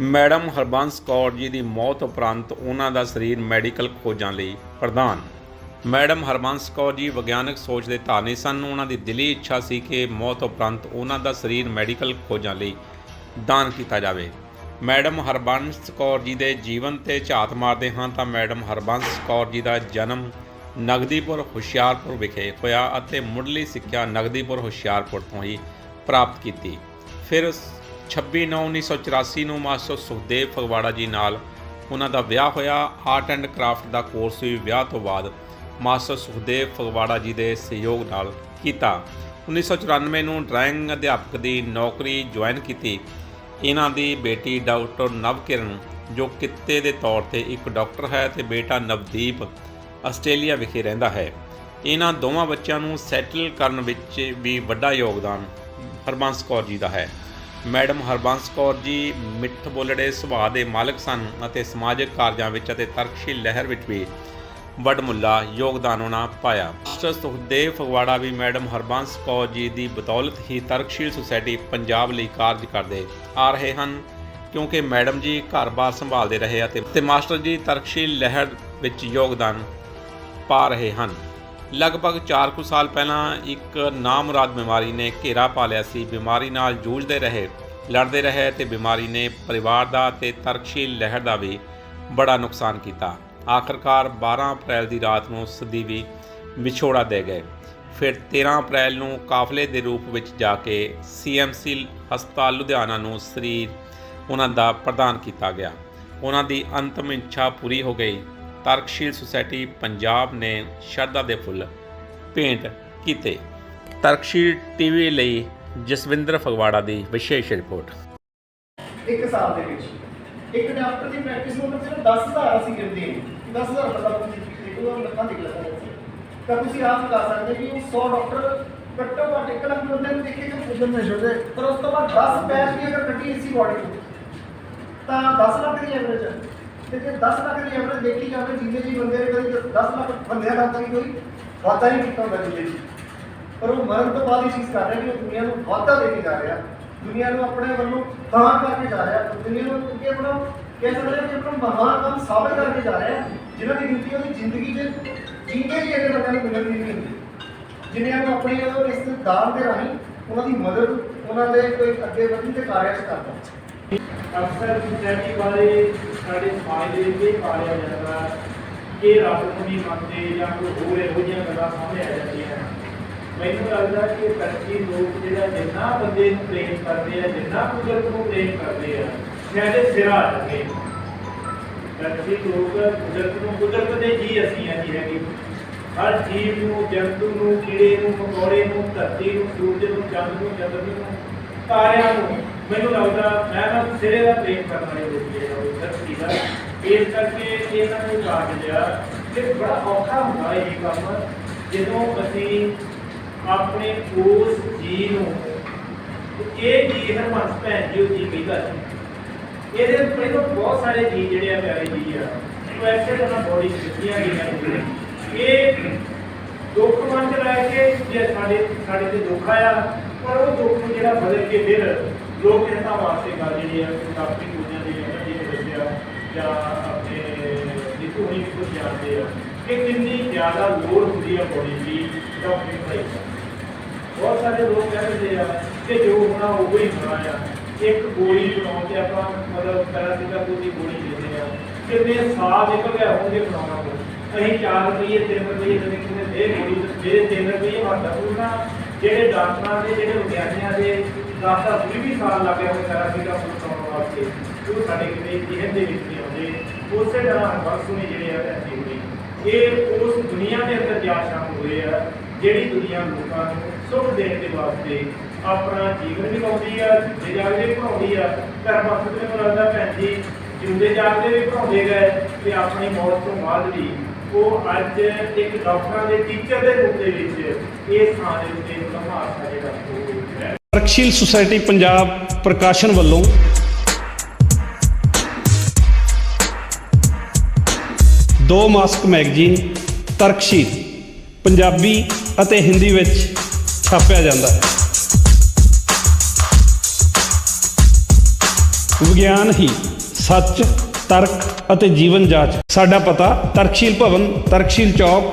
Madam Harbans Kaur ji ਦੀ ਮੌਤ ਉਪਰੰਤ ਉਹਨਾਂ ਦਾ ਸਰੀਰ ਮੈਡੀਕਲ ਖੋਜਾਂ ਲਈ ਪ੍ਰਦਾਨ ਮੈਡਮ ਹਰਬੰਸ ਕੌਰ ਜੀ ਵਿਗਿਆਨਕ ਸੋਚ ਦੇ ਧਾਰਨੀ ਸਨ। ਉਹਨਾਂ ਦੀ ਦਿਲੀ ਇੱਛਾ ਸੀ ਕਿ ਮੌਤ ਉਪਰੰਤ ਉਹਨਾਂ ਦਾ ਸਰੀਰ ਮੈਡੀਕਲ ਖੋਜਾਂ ਲਈ ਦਾਨ ਕੀਤਾ ਜਾਵੇ। ਮੈਡਮ ਹਰਬੰਸ ਕੌਰ ਜੀ ਦੇ ਜੀਵਨ ਤੇ ਝਾਤ ਮਾਰਦੇ ਹਾਂ ਤਾਂ ਮੈਡਮ ਹਰਬੰਸ ਕੌਰ ਜੀ ਦਾ ਜਨਮ ਨਗਦੀਪੁਰ ਹੁਸ਼ਿਆਰਪੁਰ ਵਿਖੇ ਹੋਇਆ ਅਤੇ ਮੁੱਢਲੀ ਸਿੱਖਿਆ ਨਗਦੀਪੁਰ ਹੁਸ਼ਿਆਰਪੁਰ ਤੋਂ ਹੀ ਪ੍ਰਾਪਤ ਕੀਤੀ। ਫਿਰ 26/9/1984 ਨੂੰ ਮਾਸਟਰ ਸੁਖਦੇਵ ਫਗਵਾੜਾ ਜੀ ਨਾਲ ਉਹਨਾਂ ਦਾ ਵਿਆਹ ਹੋਇਆ। ਆਰਟ ਐਂਡ ਕਰਾਫਟ ਦਾ ਕੋਰਸ ਵੀ ਵਿਆਹ ਤੋਂ ਬਾਅਦ ਮਾਸਟਰ ਸੁਖਦੇਵ ਫਗਵਾੜਾ ਜੀ ਦੇ ਸਹਿਯੋਗ ਨਾਲ ਕੀਤਾ। 1994 ਨੂੰ ਡਰਾਇੰਗ ਅਧਿਆਪਕ ਦੀ ਨੌਕਰੀ ਜੁਆਇਨ ਕੀਤੀ। ਇਹਨਾਂ ਦੀ ਬੇਟੀ ਡਾਕਟਰ ਨਵਕਿਰਨ, ਜੋ ਕਿੱਤੇ ਦੇ ਤੌਰ ਤੇ ਇੱਕ ਡਾਕਟਰ ਹੈ ਤੇ ਬੇਟਾ ਨਵਦੀਪ ਆਸਟ੍ਰੇਲੀਆ ਵਿਖੇ ਰਹਿੰਦਾ ਹੈ। ਇਹਨਾਂ ਦੋਵਾਂ ਬੱਚਿਆਂ ਨੂੰ ਸੈਟਲ ਕਰਨ ਵਿੱਚ ਵੀ ਵੱਡਾ ਯੋਗਦਾਨ ਹਰਬੰਸ ਕੌਰ ਜੀ ਦਾ ਹੈ। ਮੈਡਮ ਹਰਬੰਸ ਕੌਰ ਜੀ, ਮਿੱਠ ਬੋਲੜੇ ਸੁਭਾਅ ਦੇ ਮਾਲਕ ਸਨ ਅਤੇ ਸਮਾਜਿਕ ਕਾਰਜਾਂ ਵਿੱਚ ਅਤੇ ਤਰਕਸ਼ੀਲ ਲਹਿਰ ਵਿੱਚ ਵੀ ਵੱਡਮੁੱਲਾ ਯੋਗਦਾਨ ਉਹਨਾਂ ਪਾਇਆ। ਮਾਸਟਰ ਸੁਖਦੇਵ ਫਗਵਾੜਾ ਵੀ ਮੈਡਮ ਹਰਬੰਸ ਕੌਰ ਜੀ ਦੀ ਬਦੌਲਤ ਹੀ ਤਰਕਸ਼ੀਲ ਸੁਸਾਇਟੀ ਪੰਜਾਬ ਲਈ ਕਾਰਜ ਕਰਦੇ ਆ ਰਹੇ ਹਨ, ਕਿਉਂਕਿ ਮੈਡਮ ਜੀ ਘਰ-ਬਾਰ ਸੰਭਾਲਦੇ ਰਹੇ ਅਤੇ ਮਾਸਟਰ ਜੀ ਤਰਕਸ਼ੀਲ ਲਹਿਰ ਵਿੱਚ ਯੋਗਦਾਨ ਪਾ ਰਹੇ ਹਨ। ਲਗਭਗ 4 ਕੁ ਸਾਲ ਪਹਿਲਾਂ ਇੱਕ ਨਾਮੁਰਾਦ ਬਿਮਾਰੀ ਨੇ ਘੇਰਾ ਪਾ ਲਿਆ ਸੀ। ਬਿਮਾਰੀ ਨਾਲ ਜੂਝਦੇ ਰਹੇ, ਲੜਦੇ ਰਹੇ ਤੇ ਬਿਮਾਰੀ ਨੇ ਪਰਿਵਾਰ ਦਾ ਤੇ ਤਰਕਸ਼ੀਲ ਲਹਿਰ ਦਾ ਵੀ ਬੜਾ ਨੁਕਸਾਨ ਕੀਤਾ। ਆਖਰਕਾਰ 12 ਅਪ੍ਰੈਲ ਦੀ ਰਾਤ ਨੂੰ ਸਦੀਵੀ ਵਿਛੋੜਾ ਦੇ ਗਏ। ਫਿਰ 13 ਅਪ੍ਰੈਲ ਨੂੰ ਕਾਫਲੇ ਦੇ ਰੂਪ ਵਿੱਚ ਜਾ ਕੇ ਸੀਐਮਸੀ ਹਸਪਤਾਲ ਲੁਧਿਆਣਾ ਨੂੰ ਸਰੀਰ ਉਹਨਾਂ ਦਾ ਪ੍ਰਦਾਨ ਕੀਤਾ ਗਿਆ। ਉਹਨਾਂ ਦੀ ਅੰਤਮ ਇੱਛਾ ਪੂਰੀ ਹੋ ਗਈ। ਤਰਕਸ਼ੀਲ ਸੁਸਾਇਟੀ ਪੰਜਾਬ ਨੇ ਸ਼ਰਧਾ ਦੇ ਫੁੱਲ ਭੇਂਟ ਕੀਤੇ। ਤਰਕਸ਼ੀਲ ਟੀਵੀ ਲਈ ਜਸਵਿੰਦਰ ਫਗਵਾੜਾ ਦੀ ਵਿਸ਼ੇਸ਼ ਰਿਪੋਰਟ। ਇੱਕ ਸਾਲ ਦੇ ਵਿੱਚ। ਇੱਕ ਡਾਕਟਰ ਦੀ ਪ੍ਰੈਕਟਿਸ ਨੂੰ ਸਿਰਫ 10000 ਅਸੀਂ ਗਿਣਦੇ ਹਾਂ। 10000 ਬੰਦਾ ਤੁਸੀਂ ਦੇਖੋ ਲੱਖਾਂ ਦੀ ਗੱਲ ਤਾਂ ਤੁਸੀਂ ਆਪ ਕਰ ਸਕਦੇ ਕਿ ਉਹ 100 ਡਾਕਟਰ ਘੱਟੋ ਘੱਟ ਇੱਕ ਲੱਖ ਬੰਦੇ ਨੂੰ ਦੇਖੇ ਕਿ ਫਿਜ਼ਨ ਨਹੀਂ ਛੋੜੇ ਪਰ ਉਸ ਤੋਂ ਬਾਅਦ 10 ਪੈਚ ਵੀ ਅਗਰ ਕੱਢੀ ਇਸੀ ਬਾਡੀ ਤੋਂ ਤਾਂ 10 ਲੱਖ ਦੀ ਐਵਰੇਜ ਹੈ। ਤੇ ਜੇ 10 ਲੱਖ ਦੀ ਐਵਰੇਜ ਦੇਖੀ ਜਾਵੇ ਜਿੰਨੇ ਜੀ ਬੰਦੇ ਨੇ ਕਦੀ 10 ਲੱਖ ਬੰਦਿਆਂ ਦਾ ਤਾਂ ਕੋਈ ਵਾਧਾ ਨਹੀਂ ਕੀਤਾ ਹੁੰਦਾ ਜਿੰਨੇ ਜੀ ਪਰ ਉਹ ਮਰਨ ਤੋਂ ਬਾਅਦ ਇਹ ਚੀਜ਼ ਕਰ ਰਿਹਾ ਕਿ ਉਹ ਦੁਨੀਆ ਨੂੰ ਵਾਧਾ ਦੇ ਕੇ ਜਾ ਰਿਹਾ। ਦੁਨੀਆ ਨੂੰ ਆਪਣੇ ਵੱਲੋਂ ਤਾਂ ਕਰਕੇ ਜਾ ਰਿਹਾ। ਦੁਨੀਆ ਨੂੰ ਕਿ ਆਪਣਾ ਕਹਿ ਸਕਦੇ ਹਾਂ ਕਿ ਆਪਣਾ ਮਹਾਨ ਕੰਮ ਸਾਬਿਤ ਕਰਕੇ ਜਾ ਰਿਹਾ। ਜਿਨ੍ਹਾਂ ਦੀ ਗਿਣਤੀ ਉਹਦੀ ਜ਼ਿੰਦਗੀ 'ਚ ਜੀਂਦੇ ਹੀ ਇਹਦੇ ਬੰਦਿਆਂ ਨੂੰ ਮਿਲਦੀ ਨਹੀਂ ਹੁੰਦੀ। ਜਿਨ੍ਹਾਂ ਨੂੰ ਆਪਣੇ ਉਹ ਇਸ ਦੇ ਰਾਹੀਂ ਉਹਨਾਂ ਦੀ ਮਦਦ, ਉਹਨਾਂ ਦੇ ਕੋਈ ਅੱਗੇ ਵਧਣ ਦੇ ਕਾਰਜ ਕਰਦਾ ਅਕਸਰ ਸੁਸਾਇਟੀ ਬਾਰੇ ਸਾਡੇ ਸਮਾਜ ਦੇ ਵਿੱਚ ਇਹ ਪਾਇਆ ਜਾਂਦਾ ਕਿ ਰੱਬ ਨੂੰ ਨਹੀਂ ਮੰਨਦੇ ਜਾਂ ਕੋਈ ਹੋਰ ਇਹੋ ਜਿਹੀਆਂ ਗੱਲਾਂ ਸਾਹਮਣੇ ਆ ਜਾਂਦੀਆਂ ਮੈਨੂੰ ਲੱਗਦਾ ਕਿ ਤਰੱਕੀ ਲੋਕ ਜਿਹੜਾ ਜਿੰਨਾ ਬੰਦੇ ਨੂੰ ਪ੍ਰੇਮ ਕਰਦੇ ਆ, ਜਿੰਨਾ ਕੁਦਰਤ ਨੂੰ ਪ੍ਰੇਮ ਕਰਦੇ ਆ, ਸ਼ਾਇਦ ਇਹ ਸਿਰਾ ਆ ਜਾਵੇ। ਤਰੱਕੀ ਲੋਕ ਕੁਦਰਤ ਨੂੰ, ਕੁਦਰਤ ਦੇ ਜੀ ਅਸੀਂ ਆ ਜੀ ਹੈਗੇ। ਹਰ ਜੀਵ ਨੂੰ, ਜੰਤੂ ਨੂੰ, ਕੀੜੇ ਨੂੰ, ਮਕੌੜੇ ਨੂੰ, ਧਰਤੀ ਨੂੰ, ਸੂਰਜ ਨੂੰ, ਚੰਦ ਨੂੰ ਚੰਦਰਮੇ ਨੂੰ, ਤਾਰਿਆਂ ਨੂੰ ਮੈਨੂੰ ਲੱਗਦਾ ਮੈਂ ਨਾ ਸਿਰੇ ਦਾ ਪ੍ਰੇਮ ਕਰਨ ਵਾਲੇ ਲੋਕ ਜਿਹੜੇ ਆ ਉਹ ਧਰਤੀ ਦਾ ਇਸ ਕਰਕੇ ਇਹਨਾਂ ਨੂੰ ਕਾਜ ਲਿਆ ਕਿ ਬੜਾ ਔਖਾ ਹੁੰਦਾ ਹੈ ਇਹ ਕੰਮ ਜਦੋਂ ਅਸੀਂ ਆਪਣੇ ਉਸ ਜੀ ਨੂੰ ਇਹ ਜੀ ਹਰਮਨਸ ਭੈਣ ਜੀ ਉਹ ਜੀ ਕਹਿੰਦਾ ਸੀ ਇਹਦੇ ਪਹਿਲਾਂ ਬਹੁਤ ਸਾਰੇ ਜੀ ਜਿਹੜੇ ਆ ਪਿਆਰੇ ਜੀ ਆ ਉਹ ਐਸੇ ਤਰ੍ਹਾਂ ਬੋਡੀ ਦਿੱਤੀਆਂ ਗਈਆਂ ਨੇ ਇਹ ਦੁੱਖ ਮਨ ਚ ਲੈ ਕੇ ਜੇ ਸਾਡੇ ਸਾਡੇ ਤੇ ਦੁੱਖ ਆਇਆ ਪਰ ਉਹ ਦੁੱਖ ਨੂੰ ਜਿਹੜਾ ਬਦਲ ਕੇ ਫਿਰ ਲੋਕ ਇਹਨਾਂ ਵਾਸਤੇ ਕਰ ਜਿਹੜੇ ਆ ਕਾਫੀ ਦੁਨੀਆ ਦੇ ਇਹਨਾਂ ਜੀ ਦੱਸਿਆ ਜਾਂ ਆਪਣੇ ਜਿੱਥੋਂ ਹੀ ਕੁਝ ਜਾਣਦੇ ਆ, ਕਿ ਕਿੰਨੀ ਜ਼ਿਆਦਾ ਲੋੜ ਹੁੰਦੀ ਆ ਬੋਡੀ ਦੀ ਡਾਕਟਰੀ ਪੜ੍ਹਾਈ ਬਹੁਤ ਸਾਰੇ ਲੋਕ ਕਹਿੰਦੇ ਆ ਕਿ ਜੋ ਹੋਣਾ ਉਹ ਹੀ ਹੋਣਾ ਆ। ਇੱਕ ਗੋਲੀ ਬਣਾਉਣ ਤੇ ਆਪਾਂ ਮਤਲਬ ਪੈਰਾਸੀਟਾਮੋਲ ਦੀ ਗੋਲੀ ਦਿੰਦੇ ਆ। ਕਿੰਨੇ ਸਾਲ ਨਿਕਲ ਗਏ ਹੋਣਗੇ ਬਣਾਉਣਾ ਨੂੰ। ਅਸੀਂ 4 ਰੁਪਏ 3 ਰੁਪਏ ਦੇ ਕਿੰਨੇ ਦੇ ਗੋਲੀ ਦੇ 3 ਰੁਪਏ ਮਹੱਤਵਪੂਰਨ ਆ ਜਿਹੜੇ ਡਾਕਟਰਾਂ ਦੇ, ਜਿਹੜੇ ਵਿਗਿਆਨੀਆਂ ਦੇ 10 10 20 20 ਸਾਲ ਲੱਗੇ ਹੋਏ ਪੈਰਾਸੀਟਾਮੋਲ ਬਣਾਉਣ ਵਾਸਤੇ ਉਹ ਸਾਡੇ ਕਿਤੇ ਜਿਹਨ ਦੇ ਵਿੱਚ ਨਹੀਂ ਆਉਂਦੇ, ਉਸੇ ਤਰ੍ਹਾਂ ਬਰਸੋਂ ਜਿਹੜੇ ਆ ਐਸੀ ਹੋਈ ਇਹ ਉਸ ਦੁਨੀਆ ਦੇ ਅੰਦਰ ਜਾ ਸ਼ਾਮਲ ਹੋਏ ਆ, ਜਿਹੜੀ ਦੁਨੀਆ ਲੋਕਾਂ ਨੂੰ ਸੁੱਖ ਦੇਣ ਦੇ ਵਾਸਤੇ ਆਪਣਾ ਜੀਵਨ ਵੀ ਆ ਜਿਉਂਦੇ ਜਾਗਦੇ ਵੀ ਆ। ਧਰਮ ਮਕਸਦ ਮੈਨੂੰ ਲੱਗਦਾ ਭੈਣ ਜੀ, ਜਿਉਂਦੇ ਜਾਗਦੇ ਵੀ ਪੜਾਉਂਦੇ ਗਏ ਤੇ ਆਪਣੀ ਮੌਤ ਤੋਂ ਬਾਅਦ ਵੀ ਉਹ ਅੱਜ ਇੱਕ ਡਾਕਟਰਾਂ ਦੇ ਟੀਚਰ ਦੇ ਰੂਪ ਦੇ ਵਿੱਚ ਇਹ ਥਾਂ ਦੇ ਉੱਤੇ ਲਮਹਾਸਾ ਜਿਹੜਾ ਉਹ ਹੈ। ਤਰਕਸ਼ੀਲ ਸੁਸਾਇਟੀ ਪੰਜਾਬ ਪ੍ਰਕਾਸ਼ਨ ਵੱਲੋਂ ਦੋ ਮਾਸਕ ਮੈਗਜ਼ੀਨ ਤਰਕਸ਼ੀਲ, ਪੰਜਾਬੀ ਅਤੇ ਹਿੰਦੀ ਵਿੱਚ ਛਾਪਿਆ ਜਾਂਦਾ ਹੈ। ਵਿਗਿਆਨ ਹੀ ਸੱਚ, ਤਰਕ ਅਤੇ ਜੀਵਨ ਜਾਂਚ ਸਾਡਾ ਪਤਾ ਤਰਕਸ਼ੀਲ ਭਵਨ, ਤਰਕਸ਼ੀਲ ਚੌਕ